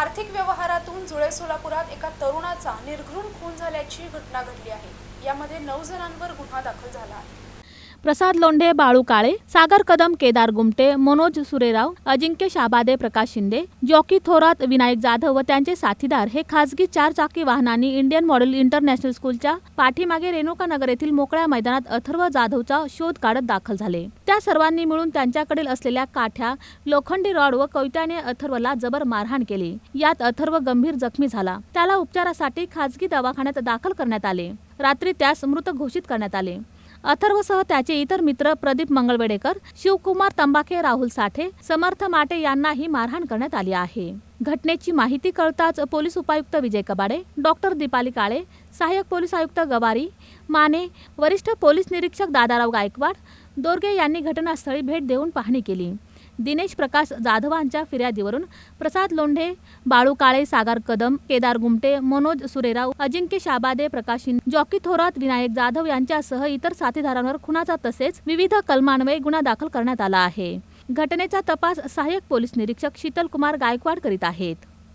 आर्थिक व्यवहारातून जुळे सोलापुरात एका तरुणाचा निर्घृण खून झाल्याची घटना घडली आहे. यामध्ये नऊ जणांवर गुन्हा दाखल झाला आहे. प्रसाद लोंढे बाळू काळे सागर कदम केदार गुमटे मनोज सुरेराव अजिंक्य शाबादे प्रकाश शिंदे जॉकी थोरात विनायक जाधव व त्यांचे साथीदार हे खासगी चार चाकी वाहनांनी इंडियन मॉडेल इंटरनॅशनल स्कूलच्या पाठीमागे रेणुका नगर येथील मोकळ्या मैदानात अथर्व जाधवचा शोध काढत दाखल झाले. त्या सर्वांनी मिळून त्यांच्याकडील असलेल्या काठ्या लोखंडी रॉड व कवित्याने अथर्वला जबर मारहाण केली. यात अथर्व गंभीर जखमी झाला. त्याला उपचारासाठी खासगी दवाखान्यात दाखल करण्यात आले. रात्री त्यास मृत घोषित करण्यात आले. अथर्वसह त्याचे इतर मित्र प्रदीप मंगळवेडेकर शिवकुमार तंबाखे राहुल साठे समर्थ माटे यांनाही मारहाण करण्यात आली आहे. घटनेची माहिती कळताच पोलीस उपायुक्त विजय कबाडे डॉक्टर दीपाली काळे सहाय्यक पोलीस आयुक्त गवारी माने वरिष्ठ पोलीस निरीक्षक दादाराव गायकवाड दोरगे यांनी घटनास्थळी भेट देऊन पाहणी केली. दिनेश प्रकाश जाधवांच्या फिर्यादीवरून प्रसाद लोंढे बाळू काळे सागर कदम केदार गुमटे मनोज सुरेराव अजिंक्य शाबादे प्रकाश जॉकी थोरात विनायक जाधव यांच्यासह इतर साथीदारांवर खुनाचा तसेच विविध कलमान्वये गुन्हा दाखल करण्यात आला आहे. घटनेचा तपास सहाय्यक पोलीस निरीक्षक शीतल कुमार गायकवाड करीत आहेत.